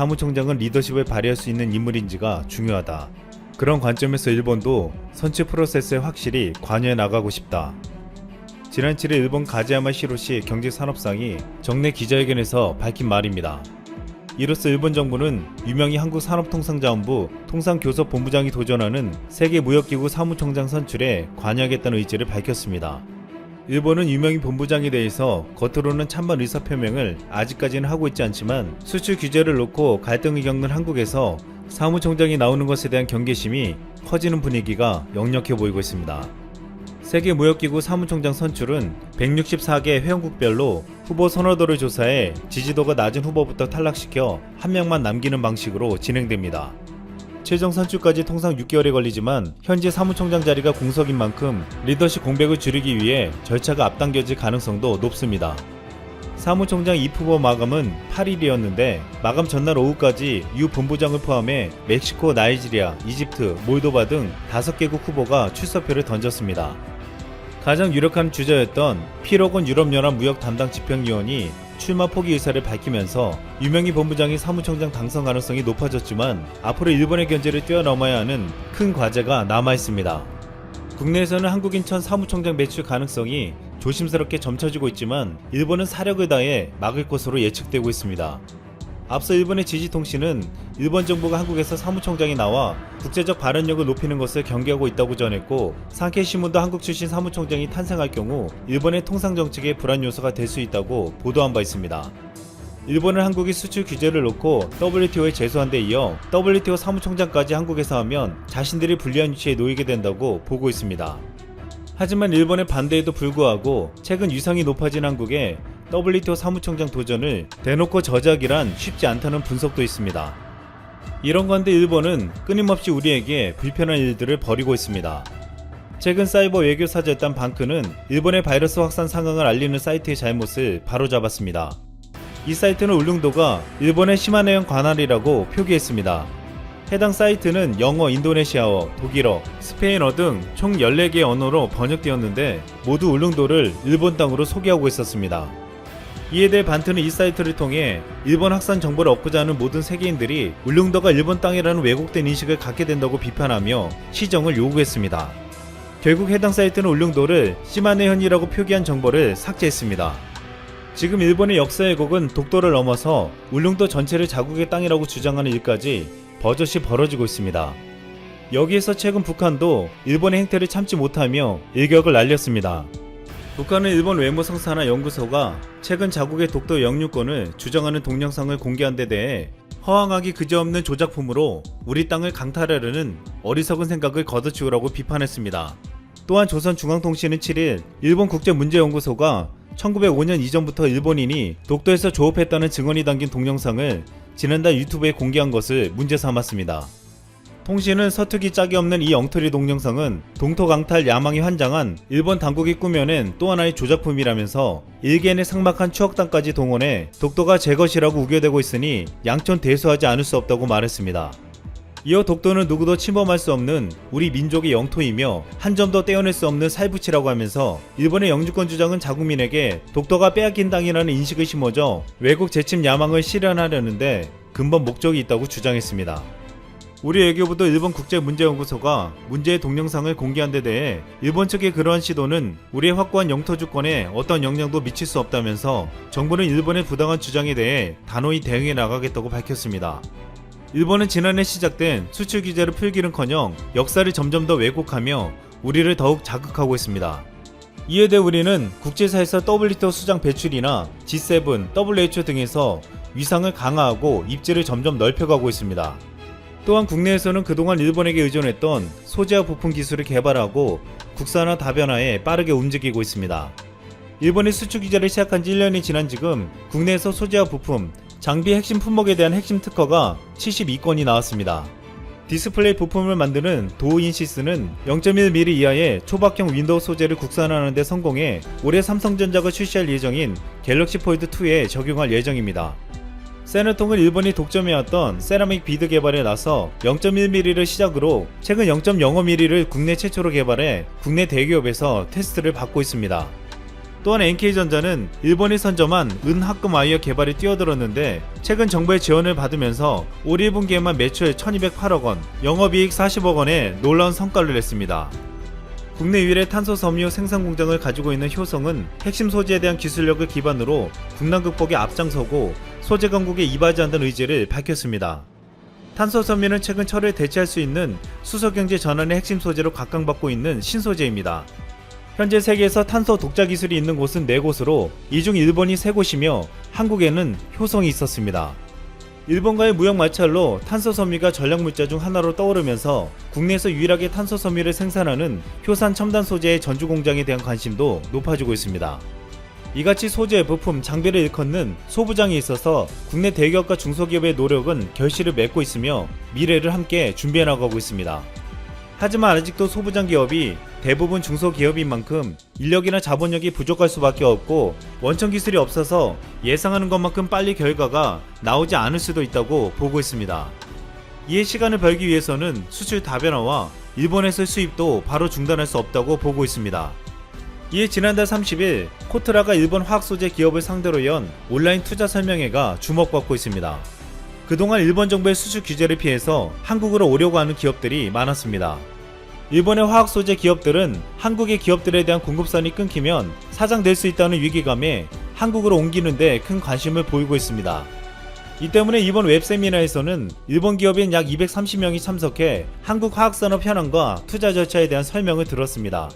사무총장은 리더십을 발휘할 수 있는 인물인지가 중요하다. 그런 관점에서 일본도 선취 프로세스에 확실히 관여해 나가고 싶다. 지난 7일 일본 가지야마 시로시 경제산업상이 정례 기자회견에서 밝힌 말입니다. 이로써 일본 정부는 유명희 한국 산업통상자원부 통상교섭본부장이 도전하는 세계무역기구 사무총장 선출에 관여하겠다는 의지를 밝혔습니다. 일본은 유명희 본부장에 대해서 겉으로는 찬반 의사표명을 아직까지는 하고 있지 않지만 수출 규제를 놓고 갈등을 겪는 한국에서 사무총장이 나오는 것에 대한 경계심이 커지는 분위기가 역력해 보이고 있습니다. 세계무역기구 사무총장 선출은 164개 회원국별로 후보 선호도를 조사해 지지도가 낮은 후보부터 탈락시켜 한 명만 남기는 방식으로 진행됩니다. 최종 선출까지 통상 6개월이 걸리지만 현재 사무총장 자리가 공석인 만큼 리더십 공백을 줄이기 위해 절차가 앞당겨질 가능성도 높습니다. 사무총장 입후보 마감은 8일이었는데 마감 전날 오후까지 유 본부장을 포함해 멕시코, 나이지리아, 이집트, 몰도바 등 5개국 후보가 출사표를 던졌습니다. 가장 유력한 주자였던 피로건 유럽연합 무역 담당 집행위원이 출마 포기 의사를 밝히면서 유명희 본부장이 사무총장 당선 가능성이 높아졌지만 앞으로 일본의 견제를 뛰어넘어야 하는 큰 과제가 남아 있습니다. 국내에서는 한국인 천 사무총장 배출 가능성이 조심스럽게 점쳐지고 있지만 일본은 사력을 다해 막을 것으로 예측되고 있습니다. 앞서 일본의 지지통신은 일본 정부가 한국에서 사무총장이 나와 국제적 발언력을 높이는 것을 경계하고 있다고 전했고 상케신문도 한국 출신 사무총장이 탄생할 경우 일본의 통상 정책의 불안 요소가 될 수 있다고 보도한 바 있습니다. 일본은 한국이 수출 규제를 놓고 WTO에 제소한 데 이어 WTO 사무총장까지 한국에서 하면 자신들이 불리한 위치에 놓이게 된다고 보고 있습니다. 하지만 일본의 반대에도 불구하고 최근 위상이 높아진 한국에 WTO 사무총장 도전을 대놓고 저작이란 쉽지 않다는 분석도 있습니다. 이런 건데 일본은 끊임없이 우리에게 불편한 일들을 벌이고 있습니다. 최근 사이버 외교 사절단 방크는 일본의 바이러스 확산 상황을 알리는 사이트의 잘못을 바로잡았습니다. 이 사이트는 울릉도가 일본의 시마네현 관할이라고 표기했습니다. 해당 사이트는 영어, 인도네시아어, 독일어, 스페인어 등 총 14개의 언어로 번역되었는데 모두 울릉도를 일본 땅으로 소개하고 있었습니다. 이에 대해 반트는 이 사이트를 통해 일본 확산 정보를 얻고자 하는 모든 세계인들이 울릉도가 일본 땅이라는 왜곡된 인식을 갖게 된다고 비판하며 시정을 요구했습니다. 결국 해당 사이트는 울릉도를 시마네현이라고 표기한 정보를 삭제했습니다. 지금 일본의 역사 왜곡은 독도를 넘어서 울릉도 전체를 자국의 땅이라고 주장하는 일까지 버젓이 벌어지고 있습니다. 여기에서 최근 북한도 일본의 행태를 참지 못하며 일격을 날렸습니다. 북한은 일본 외무성사나 연구소가 최근 자국의 독도 영유권을 주장하는 동영상을 공개한 데 대해 허황하기 그지없는 조작품으로 우리 땅을 강탈하려는 어리석은 생각을 걷어치우라고 비판했습니다. 또한 조선중앙통신은 7일 일본 국제문제연구소가 1905년 이전부터 일본인이 독도에서 조업했다는 증언이 담긴 동영상을 지난달 유튜브에 공개한 것을 문제 삼았습니다. 통신은 서투기 짝이 없는 이 엉터리 동영상은 동토 강탈 야망이 환장한 일본 당국이 꾸며낸 또 하나의 조작품이라면서 일개인의 삭막한 추억담까지 동원해 독도가 제 것이라고 우겨대고 있으니 양천 대수하지 않을 수 없다고 말했습니다. 이어 독도는 누구도 침범할 수 없는 우리 민족의 영토이며 한 점도 떼어낼 수 없는 살부치라고 하면서 일본의 영주권 주장은 자국민에게 독도가 빼앗긴 땅이라는 인식을 심어줘 외국 재침 야망을 실현하려는데 근본 목적이 있다고 주장했습니다. 우리 외교부도 일본 국제문제연구소가 문제의 동영상을 공개한 데 대해 일본 측의 그러한 시도는 우리의 확고한 영토 주권에 어떤 영향도 미칠 수 없다면서 정부는 일본의 부당한 주장에 대해 단호히 대응해 나가겠다고 밝혔습니다. 일본은 지난해 시작된 수출 규제를 풀기는커녕 역사를 점점 더 왜곡하며 우리를 더욱 자극하고 있습니다. 이에 대해 우리는 국제사에서 WTO 수장 배출이나 G7, WHO 등에서 위상을 강화하고 입지를 점점 넓혀가고 있습니다. 또한 국내에서는 그동안 일본에게 의존했던 소재와 부품 기술을 개발하고 국산화 다변화에 빠르게 움직이고 있습니다. 일본이 수출 규제를 시작한 지 1년이 지난 지금 국내에서 소재와 부품, 장비 핵심 품목에 대한 핵심 특허가 72건이 나왔습니다. 디스플레이 부품을 만드는 도우인시스는 0.1mm 이하의 초박형 윈도우 소재를 국산화하는 데 성공해 올해 삼성전자가 출시할 예정인 갤럭시 폴드 2에 적용할 예정입니다. 세너통은 일본이 독점해왔던 세라믹 비드 개발에 나서 0.1mm를 시작으로 최근 0.05mm를 국내 최초로 개발해 국내 대기업에서 테스트를 받고 있습니다. 또한 NK전자는 일본이 선점한 은합금 와이어 개발에 뛰어들었는데 최근 정부의 지원을 받으면서 올 1분기에만 매출 1208억 원, 영업이익 40억 원의 놀라운 성과를 냈습니다. 국내 유일의 탄소 섬유 생산 공장을 가지고 있는 효성은 핵심 소재에 대한 기술력을 기반으로 국난 극복에 앞장서고 소재 강국에 이바지 한다는 의지를 밝혔습니다. 탄소 섬유는 최근 철을 대체할 수 있는 수소 경제 전환의 핵심 소재로 각광받고 있는 신소재입니다. 현재 세계에서 탄소 독자 기술이 있는 곳은 4곳으로 이 중 일본이 3곳이며 한국에는 효성이 있었습니다. 일본과의 무역 마찰로 탄소 섬유가 전략 물자 중 하나로 떠오르면서 국내에서 유일하게 탄소 섬유를 생산하는 효산 첨단 소재의 전주 공장에 대한 관심도 높아지고 있습니다. 이같이 소재, 부품, 장비를 일컫는 소부장이 있어서 국내 대기업과 중소기업의 노력은 결실을 맺고 있으며 미래를 함께 준비해 나가고 있습니다. 하지만 아직도 소부장 기업이 대부분 중소기업인 만큼 인력이나 자본력이 부족할 수밖에 없고 원천 기술이 없어서 예상하는 것만큼 빨리 결과가 나오지 않을 수도 있다고 보고 있습니다. 이에 시간을 벌기 위해서는 수출 다변화와 일본에서 수입도 바로 중단할 수 없다고 보고 있습니다. 이에 지난달 30일 코트라가 일본 화학소재 기업을 상대로 연 온라인 투자 설명회가 주목받고 있습니다. 그동안 일본 정부의 수출 규제를 피해서 한국으로 오려고 하는 기업들이 많았습니다. 일본의 화학 소재 기업들은 한국의 기업들에 대한 공급선이 끊기면 사장될 수 있다는 위기감에 한국으로 옮기는데 큰 관심을 보이고 있습니다. 이 때문에 이번 웹세미나에서는 일본 기업인 약 230명이 참석해 한국 화학산업 현황과 투자 절차에 대한 설명을 들었습니다.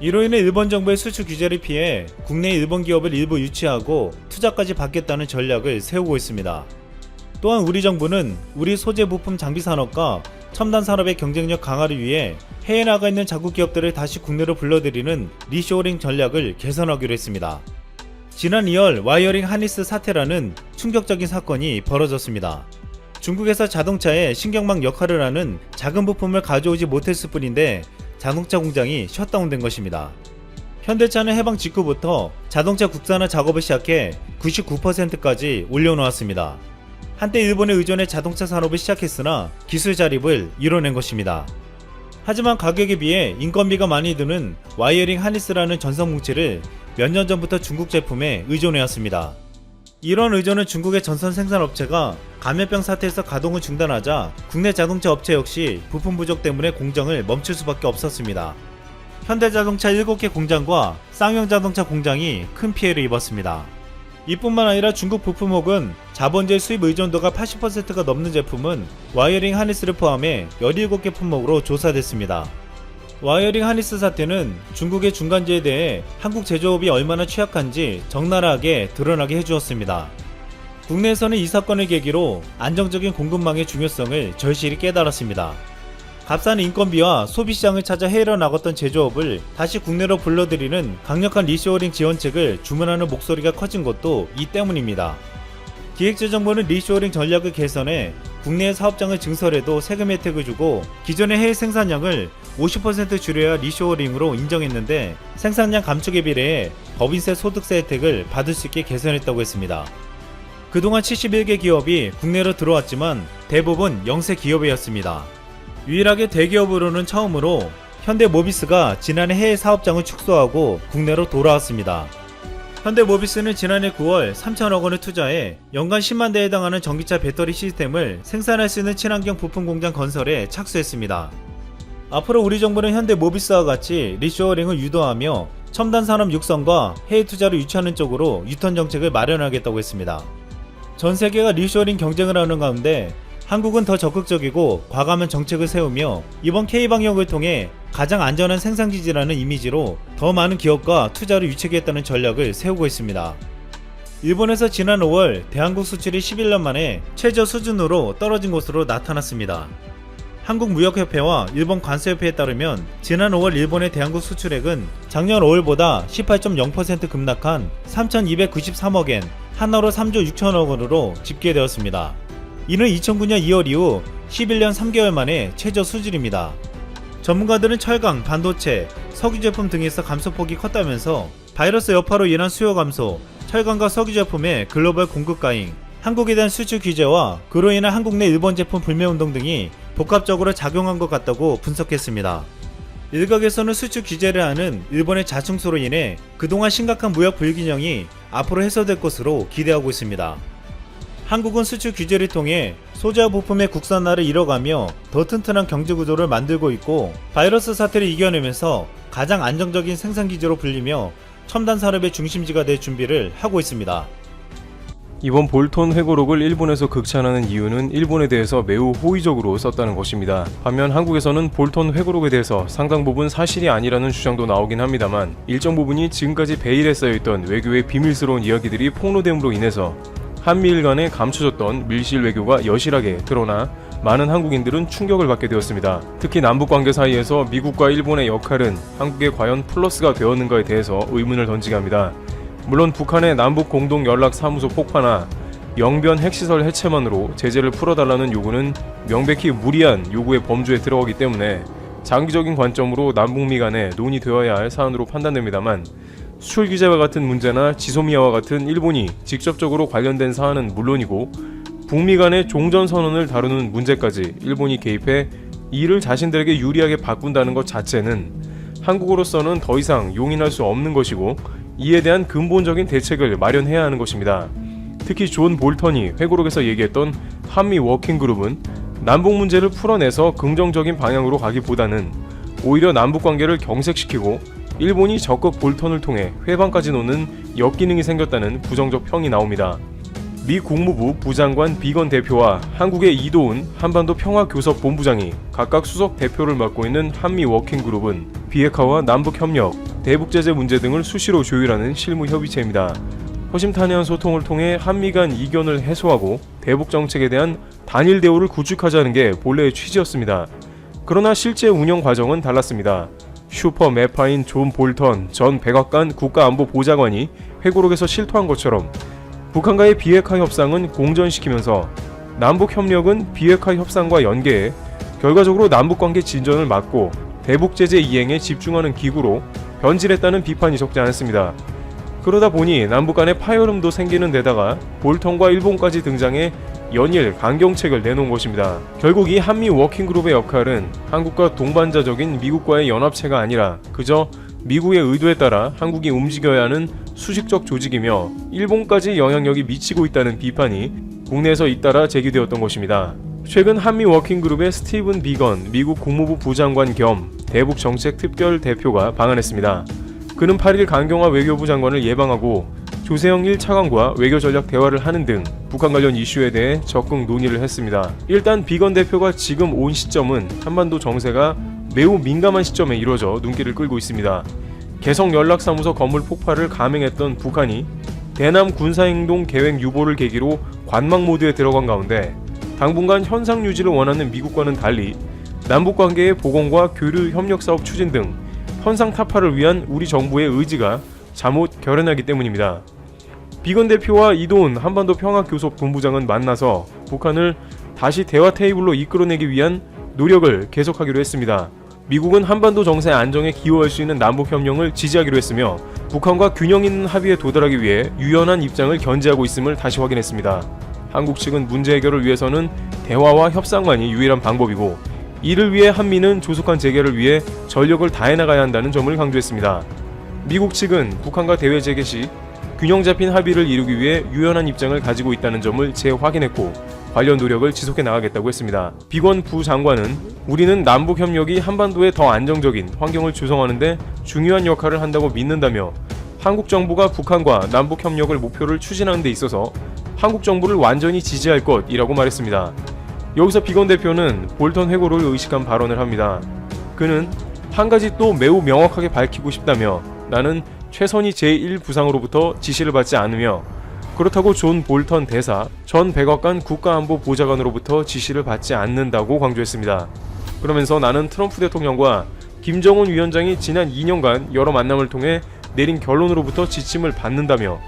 이로 인해 일본 정부의 수출 규제를 피해 국내 일본 기업을 일부 유치하고 투자까지 받겠다는 전략을 세우고 있습니다. 또한 우리 정부는 우리 소재 부품 장비 산업과 첨단 산업의 경쟁력 강화를 위해 해외 나가 있는 자국 기업들을 다시 국내로 불러들이는 리쇼링 전략을 개선하기로 했습니다. 지난 2월 와이어링 하니스 사태라는 충격적인 사건이 벌어졌습니다. 중국에서 자동차에 신경망 역할을 하는 작은 부품을 가져오지 못했을 뿐인데 자동차 공장이 셧다운된 것입니다. 현대차는 해방 직후부터 자동차 국산화 작업을 시작해 99%까지 올려놓았습니다. 한때 일본에 의존해 자동차 산업을 시작했으나 기술 자립을 이뤄낸 것입니다. 하지만 가격에 비해 인건비가 많이 드는 와이어링 하니스라는 전선 뭉치를 몇 년 전부터 중국 제품에 의존해왔습니다. 이런 의존은 중국의 전선 생산 업체가 감염병 사태에서 가동을 중단하자 국내 자동차 업체 역시 부품 부족 때문에 공정을 멈출 수밖에 없었습니다. 현대자동차 7개 공장과 쌍용 자동차 공장이 큰 피해를 입었습니다. 이뿐만 아니라 중국 부품 혹은 자본재 수입 의존도가 80%가 넘는 제품은 와이어링 하니스를 포함해 17개 품목으로 조사됐습니다. 와이어링 하니스 사태는 중국의 중간재에 대해 한국 제조업이 얼마나 취약한지 적나라하게 드러나게 해주었습니다. 국내에서는 이 사건을 계기로 안정적인 공급망의 중요성을 절실히 깨달았습니다. 값싼 인건비와 소비시장을 찾아 해외로 나갔던 제조업을 다시 국내로 불러들이는 강력한 리쇼어링 지원책을 주문하는 목소리가 커진 것도 이 때문입니다. 기획재정부는 리쇼어링 전략을 개선해 국내 사업장을 증설해도 세금 혜택을 주고 기존의 해외 생산량을 50% 줄여야 리쇼어링으로 인정했는데 생산량 감축에 비례해 법인세 소득세 혜택을 받을 수 있게 개선했다고 했습니다. 그동안 71개 기업이 국내로 들어왔지만 대부분 영세 기업이었습니다. 유일하게 대기업으로는 처음으로 현대모비스가 지난해 해외 사업장을 축소하고 국내로 돌아왔습니다. 현대모비스는 지난해 9월 3천억 원을 투자해 연간 10만 대에 해당하는 전기차 배터리 시스템을 생산할 수 있는 친환경 부품 공장 건설에 착수했습니다. 앞으로 우리 정부는 현대모비스와 같이 리쇼어링을 유도하며 첨단 산업 육성과 해외 투자를 유치하는 쪽으로 유턴 정책을 마련하겠다고 했습니다. 전 세계가 리쇼어링 경쟁을 하는 가운데 한국은 더 적극적이고 과감한 정책을 세우며 이번 K방역을 통해 가장 안전한 생산기지라는 이미지로 더 많은 기업과 투자를 유치하겠다는 전략을 세우고 있습니다. 일본에서 지난 5월 대한국 수출이 11년 만에 최저 수준으로 떨어진 것으로 나타났습니다. 한국무역협회와 일본 관세협회에 따르면 지난 5월 일본의 대한국 수출액은 작년 5월보다 18.0% 급락한 3,293억엔, 한화로 3조 6천억 원으로 집계되었습니다. 이는 2009년 2월 이후 11년 3개월 만에 최저 수준입니다. 전문가들은 철강, 반도체, 석유 제품 등에서 감소폭이 컸다면서 바이러스 여파로 인한 수요 감소, 철강과 석유 제품의 글로벌 공급 가잉, 한국에 대한 수출 규제와 그로 인한 한국 내 일본 제품 불매 운동 등이 복합적으로 작용한 것 같다고 분석했습니다. 일각에서는 수출 규제를 하는 일본의 자충수로 인해 그동안 심각한 무역 불균형이 앞으로 해소될 것으로 기대하고 있습니다. 한국은 수출 규제를 통해 소재와 부품의 국산화를 이뤄가며 더 튼튼한 경제 구조를 만들고 있고 바이러스 사태를 이겨내면서 가장 안정적인 생산 기지로 불리며 첨단 산업의 중심지가 될 준비를 하고 있습니다. 이번 볼턴 회고록을 일본에서 극찬하는 이유는 일본에 대해서 매우 호의적으로 썼다는 것입니다. 반면 한국에서는 볼턴 회고록에 대해서 상당 부분 사실이 아니라는 주장도 나오긴 합니다만 일정 부분이 지금까지 베일에 쌓여있던 외교의 비밀스러운 이야기들이 폭로됨으로 인해서 한미일 간에 감춰졌던 밀실 외교가 여실하게 드러나 많은 한국인들은 충격을 받게 되었습니다. 특히 남북 관계 사이에서 미국과 일본의 역할은 한국에 과연 플러스가 되었는가에 대해서 의문을 던지게 합니다. 물론 북한의 남북 공동 연락 사무소 폭파나 영변 핵시설 해체만으로 제재를 풀어달라는 요구는 명백히 무리한 요구의 범주에 들어가기 때문에 장기적인 관점으로 남북미 간에 논의되어야 할 사안으로 판단됩니다만 수출 규제와 같은 문제나 지소미아와 같은 일본이 직접적으로 관련된 사안은 물론이고 북미 간의 종전 선언을 다루는 문제까지 일본이 개입해 이를 자신들에게 유리하게 바꾼다는 것 자체는 한국으로서는 더 이상 용인할 수 없는 것이고 이에 대한 근본적인 대책을 마련해야 하는 것입니다. 특히 존 볼턴이 회고록에서 얘기했던 한미 워킹그룹은 남북 문제를 풀어내서 긍정적인 방향으로 가기보다는 오히려 남북 관계를 경색시키고 일본이 적극 볼턴을 통해 회방까지 놓는 역기능이 생겼다는 부정적 평이 나옵니다. 미 국무부 부장관 비건 대표와 한국의 이도훈 한반도 평화교섭 본부장이 각각 수석 대표를 맡고 있는 한미 워킹그룹은 비핵화와 남북 협력, 대북 제재 문제 등을 수시로 조율하는 실무 협의체입니다. 허심탄회한 소통을 통해 한미 간 이견을 해소하고 대북 정책에 대한 단일 대우를 구축하자는 게 본래의 취지였습니다. 그러나 실제 운영 과정은 달랐습니다. 슈퍼 매파인 존 볼턴 전 백악관 국가안보보좌관이 회고록에서 실토한 것처럼 북한과의 비핵화 협상은 공전시키면서 남북 협력은 비핵화 협상과 연계해 결과적으로 남북 관계 진전을 막고 대북 제재 이행에 집중하는 기구로 변질했다는 비판이 적지 않습니다. 그러다 보니 남북 간의 파열음도 생기는 데다가 볼턴과 일본까지 등장해 연일 강경책을 내놓은 것입니다. 결국 이 한미 워킹그룹의 역할은 한국과 동반자적인 미국과의 연합체가 아니라 그저 미국의 의도에 따라 한국이 움직여야 하는 수직적 조직이며 일본까지 영향력이 미치고 있다는 비판이 국내에서 잇따라 제기되었던 것입니다. 최근 한미 워킹그룹의 스티븐 비건 미국 국무부 부장관 겸 대북 정책 특별 대표가 방한했습니다. 그는 8일 강경화 외교부 장관을 예방하고 조세영 1차관과 외교 전략 대화를 하는 등 북한 관련 이슈에 대해 적극 논의를 했습니다. 일단 비건 대표가 지금 온 시점은 한반도 정세가 매우 민감한 시점에 이루어져 눈길을 끌고 있습니다. 개성 연락사무소 건물 폭발을 감행했던 북한이 대남 군사행동 계획 유보를 계기로 관망 모드에 들어간 가운데 당분간 현상 유지를 원하는 미국과는 달리 남북 관계의 보건과 교류 협력 사업 추진 등 현상 타파를 위한 우리 정부의 의지가 잠옷 결연하기 때문입니다. 비건 대표와 이도훈 한반도 평화교섭 본부장은 만나서 북한을 다시 대화 테이블로 이끌어내기 위한 노력을 계속하기로 했습니다. 미국은 한반도 정세 안정에 기여할 수 있는 남북 협력을 지지하기로 했으며 북한과 균형 있는 합의에 도달하기 위해 유연한 입장을 견지하고 있음을 다시 확인했습니다. 한국 측은 문제 해결을 위해서는 대화와 협상만이 유일한 방법이고 이를 위해 한미는 조속한 재개를 위해 전력을 다해 나가야 한다는 점을 강조했습니다. 미국 측은 북한과 대외 재개 시 균형 잡힌 합의를 이루기 위해 유연한 입장을 가지고 있다는 점을 재확인했고 관련 노력을 지속해 나가겠다고 했습니다. 비건 부장관은 우리는 남북 협력이 한반도에 더 안정적인 환경을 조성하는데 중요한 역할을 한다고 믿는다며 한국 정부가 북한과 남북 협력을 목표를 추진하는 데 있어서 한국 정부를 완전히 지지할 것이라고 말했습니다. 여기서 비건 대표는 볼턴 회고를 의식한 발언을 합니다. 그는 한 가지 또 매우 명확하게 밝히고 싶다며 나는 최선희 제1부상으로부터 지시를 받지 않으며 그렇다고 존 볼턴 대사 전 백악관 국가안보 보좌관으로부터 지시를 받지 않는다고 강조했습니다. 그러면서 나는 트럼프 대통령과 김정은 위원장이 지난 2년간 여러 만남을 통해 내린 결론으로부터 지침을 받는다며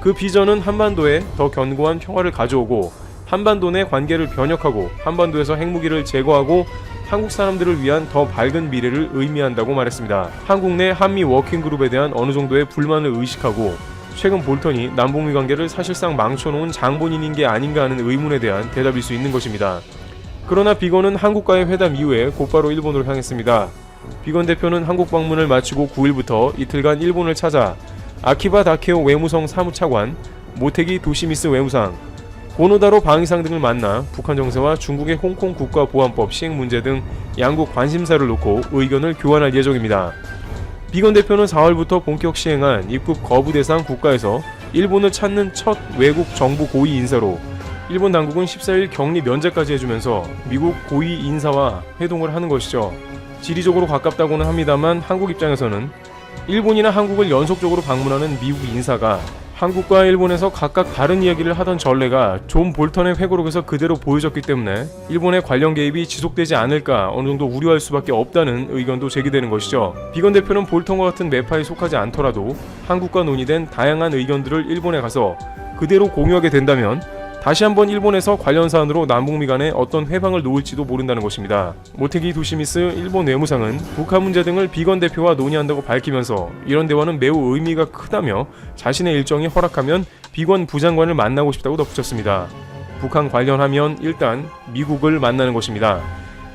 그 비전은 한반도에 더 견고한 평화를 가져오고 한반도 내 관계를 변혁하고 한반도에서 핵무기를 제거하고 한국 사람들을 위한 더 밝은 미래를 의미한다고 말했습니다. 한국 내 한미 워킹그룹에 대한 어느 정도의 불만을 의식하고 최근 볼턴이 남북미 관계를 사실상 망쳐놓은 장본인인 게 아닌가 하는 의문에 대한 대답일 수 있는 것입니다. 그러나 비건은 한국과의 회담 이후에 곧바로 일본으로 향했습니다. 비건 대표는 한국 방문을 마치고 9일부터 이틀간 일본을 찾아 아키바 다케오 외무성 사무차관, 모테기 도시미스 외무상, 고노다로 방위상 등을 만나 북한 정세와 중국의 홍콩 국가보안법 시행 문제 등 양국 관심사를 놓고 의견을 교환할 예정입니다. 비건 대표는 4월부터 본격 시행한 입국 거부 대상 국가에서 일본을 찾는 첫 외국 정부 고위 인사로 일본 당국은 14일 격리 면제까지 해주면서 미국 고위 인사와 회동을 하는 것이죠. 지리적으로 가깝다고는 합니다만 한국 입장에서는 일본이나 한국을 연속적으로 방문하는 미국 인사가 한국과 일본에서 각각 다른 이야기를 하던 전례가 존 볼턴의 회고록에서 그대로 보여졌기 때문에 일본의 관련 개입이 지속되지 않을까 어느 정도 우려할 수밖에 없다는 의견도 제기되는 것이죠. 비건 대표는 볼턴과 같은 매파에 속하지 않더라도 한국과 논의된 다양한 의견들을 일본에 가서 그대로 공유하게 된다면 다시 한번 일본에서 관련 사안으로 남북미 간에 어떤 회방을 놓을지도 모른다는 것입니다. 모테기 도시미스 일본 외무상은 북한 문제 등을 비건 대표와 논의한다고 밝히면서 이런 대화는 매우 의미가 크다며 자신의 일정이 허락하면 비건 부장관을 만나고 싶다고 덧붙였습니다. 북한 관련하면 일단 미국을 만나는 것입니다.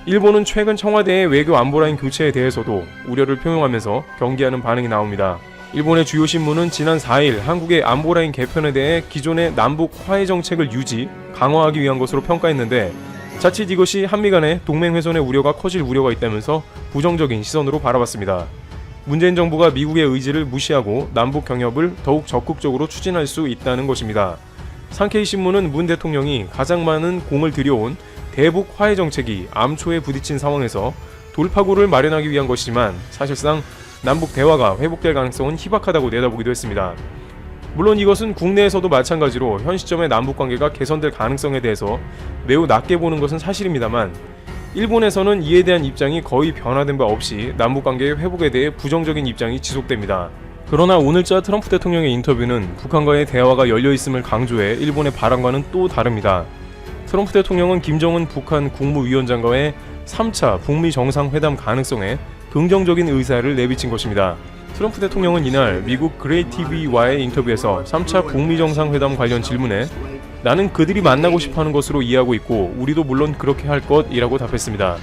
일본은 최근 청와대의 외교 안보라인 교체에 대해서도 우려를 표명하면서 경계하는 반응이 나옵니다. 일본의 주요 신문은 지난 4일 한국의 안보라인 개편에 대해 기존의 남북 화해 정책을 유지, 강화하기 위한 것으로 평가했는데 자칫 이것이 한미 간의 동맹 훼손의 우려가 커질 우려가 있다면서 부정적인 시선으로 바라봤습니다. 문재인 정부가 미국의 의지를 무시하고 남북 경협을 더욱 적극적으로 추진할 수 있다는 것입니다. 상케이 신문은 문 대통령이 가장 많은 공을 들여온 대북 화해 정책이 암초에 부딪힌 상황에서 돌파구를 마련하기 위한 것이지만 사실상 남북 대화가 회복될 가능성은 희박하다고 내다보기도 했습니다. 물론 이것은 국내에서도 마찬가지로 현 시점의 남북 관계가 개선될 가능성에 대해서 매우 낮게 보는 것은 사실입니다만 일본에서는 이에 대한 입장이 거의 변화된 바 없이 남북 관계의 회복에 대해 부정적인 입장이 지속됩니다. 그러나 오늘자 트럼프 대통령의 인터뷰는 북한과의 대화가 열려 있음을 강조해 일본의 바람과는 또 다릅니다. 트럼프 대통령은 김정은 북한 국무위원장과의 3차 북미 정상회담 가능성에 긍정적인 의사를 내비친 것입니다. 트럼프 대통령은 이날 미국 그레이 TV와의 인터뷰에서 3차 북미 정상회담 관련 질문에 나는 그들이 만나고 싶어 하는 것으로 이해하고 있고 우리도 물론 그렇게 할 것이라고 답했습니다.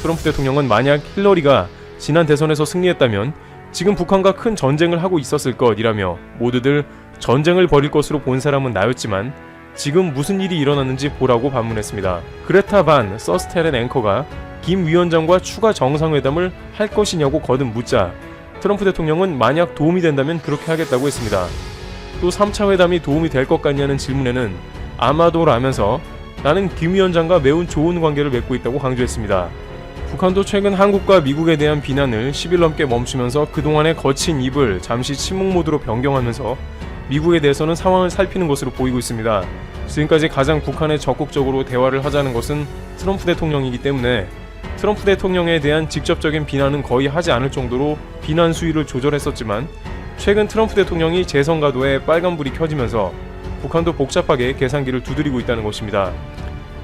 트럼프 대통령은 만약 힐러리가 지난 대선에서 승리했다면 지금 북한과 큰 전쟁을 하고 있었을 것이라며 모두들 전쟁을 벌일 것으로 본 사람은 나였지만 지금 무슨 일이 일어났는지 보라고 반문했습니다. 그레타 반 서스텔렌 앵커가 김 위원장과 추가 정상회담을 할 것이냐고 거듭 묻자 트럼프 대통령은 만약 도움이 된다면 그렇게 하겠다고 했습니다. 또 3차 회담이 도움이 될 것 같냐는 질문에는 아마도라면서 나는 김 위원장과 매우 좋은 관계를 맺고 있다고 강조했습니다. 북한도 최근 한국과 미국에 대한 비난을 10일 넘게 멈추면서 그동안의 거친 입을 잠시 침묵 모드로 변경하면서 미국에 대해서는 상황을 살피는 것으로 보이고 있습니다. 지금까지 가장 북한에 적극적으로 대화를 하자는 것은 트럼프 대통령이기 때문에 트럼프 대통령에 대한 직접적인 비난은 거의 하지 않을 정도로 비난 수위를 조절했었지만 최근 트럼프 대통령이 재선 가도에 빨간불이 켜지면서 북한도 복잡하게 계산기를 두드리고 있다는 것입니다.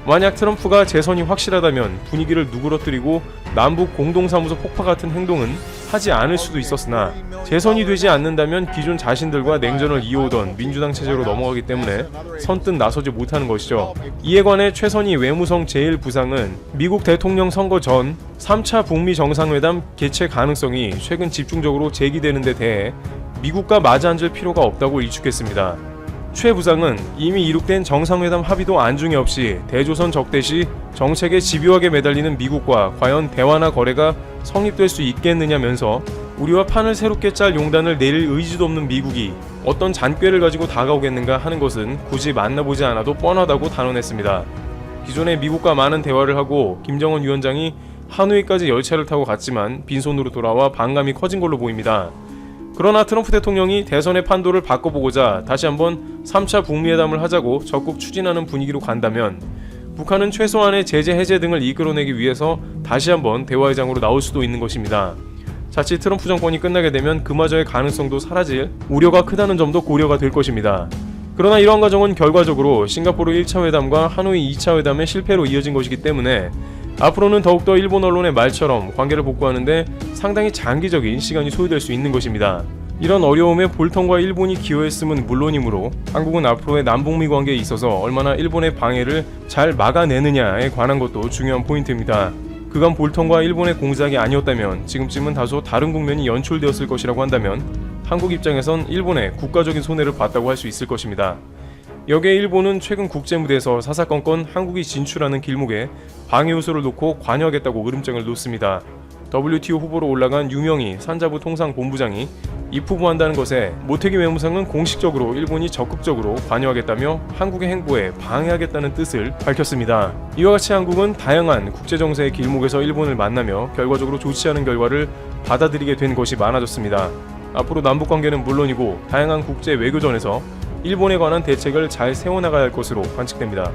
만약 트럼프가 재선이 확실하다면 분위기를 누그러뜨리고 남북 공동사무소 폭파 같은 행동은 하지 않을 수도 있었으나 재선이 되지 않는다면 기존 자신들과 냉전을 이어오던 민주당 체제로 넘어가기 때문에 선뜻 나서지 못하는 것이죠. 이에 관해 최선희 외무성 제1부상은 미국 대통령 선거 전 3차 북미 정상회담 개최 가능성이 최근 집중적으로 제기되는 데 대해 미국과 맞아 앉을 필요가 없다고 일축했습니다. 최 부상은 이미 이룩된 정상회담 합의도 안중에 없이 대조선 적대 시 정책에 집요하게 매달리는 미국과 과연 대화나 거래가 성립될 수 있겠느냐면서 우리와 판을 새롭게 짤 용단을 내릴 의지도 없는 미국이 어떤 잔꾀를 가지고 다가오겠는가 하는 것은 굳이 만나보지 않아도 뻔하다고 단언했습니다. 기존에 미국과 많은 대화를 하고 김정은 위원장이 하노이까지 열차를 타고 갔지만 빈손으로 돌아와 반감이 커진 걸로 보입니다. 그러나 트럼프 대통령이 대선의 판도를 바꿔보고자 다시 한번 3차 북미회담을 하자고 적극 추진하는 분위기로 간다면 북한은 최소한의 제재 해제 등을 이끌어내기 위해서 다시 한번 대화의 장으로 나올 수도 있는 것입니다. 자칫 트럼프 정권이 끝나게 되면 그마저의 가능성도 사라질 우려가 크다는 점도 고려가 될 것입니다. 그러나 이러한 과정은 결과적으로 싱가포르 1차 회담과 하노이 2차 회담의 실패로 이어진 것이기 때문에 앞으로는 더욱더 일본 언론의 말처럼 관계를 복구하는데 상당히 장기적인 시간이 소요될 수 있는 것입니다. 이런 어려움에 볼턴과 일본이 기여했음은 물론이므로 한국은 앞으로의 남북미 관계에 있어서 얼마나 일본의 방해를 잘 막아내느냐에 관한 것도 중요한 포인트입니다. 그간 볼턴과 일본의 공작이 아니었다면 지금쯤은 다소 다른 국면이 연출되었을 것이라고 한다면 한국 입장에선 일본의 국가적인 손해를 봤다고 할 수 있을 것입니다. 여기에 일본은 최근 국제 무대에서 사사건건 한국이 진출하는 길목에 방해 요소를 놓고 관여하겠다고 으름장을 놓습니다. WTO 후보로 올라간 유명희 산자부 통상본부장이 입후보한다는 것에 모태기 외무상은 공식적으로 일본이 적극적으로 관여하겠다며 한국의 행보에 방해하겠다는 뜻을 밝혔습니다. 이와 같이 한국은 다양한 국제 정세의 길목에서 일본을 만나며 결과적으로 좋지 않은 결과를 받아들이게 된 것이 많아졌습니다. 앞으로 남북 관계는 물론이고 다양한 국제 외교전에서 일본에 관한 대책을 잘 세워나가야 할 것으로 관측됩니다.